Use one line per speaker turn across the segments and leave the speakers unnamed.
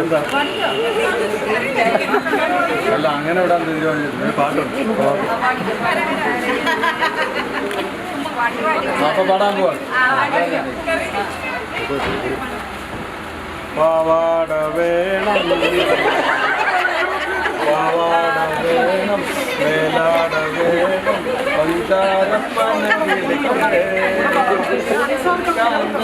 എന്താ? അല്ല അങ്ങനെ വിടാൻ പാടാൻ പോവാ. പാവാട വേണം. പാവാട വേണം. വേലാട വേണം. പഞ്ചാരപ്പന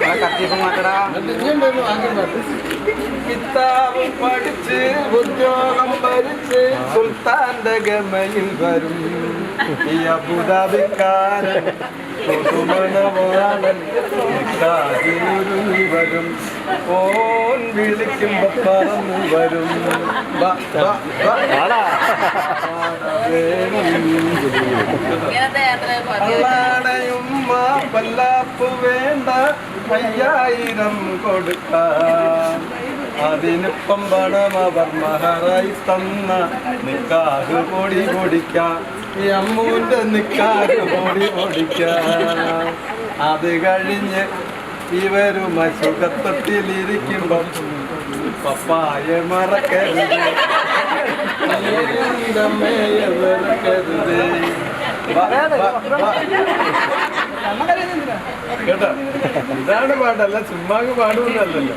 കത്തിയപ്പം മാറ്റടാ
കിതാബ് പഠിച്ച് ഉദ്യോഗം ഭരിച്ച് സുൽത്താന്റെ ഗമയിൽ വരും. ഈ അബുദാബിക്കാരൻ വരും. ഓൻ വിളിക്കുമ്പോ പറന്നു വരും. അള്ളാടയുമ്മ പല്ലാപ്പ് വേണ്ട. അയ്യായിരം കൊടുക്കാം. അതിനിപ്പം പണം അവർ മഹറായി തന്ന നിക്കാഹ് പൊടി പൊടിക്കാം ഈ അമ്മൂന്റെ നിക്കാഹ് പൊടി പൊടിക്കാം അത് കഴിഞ്ഞ് ഇവരും അസുഖത്വത്തിലിരിക്കുമ്പം പപ്പായ മറക്കരുത്. അമ്മയെ മറക്കരുത്. കേട്ടോ? ഇതാണ് പാട്ടല്ല ചുമ്മാ പാടുന്നല്ലോ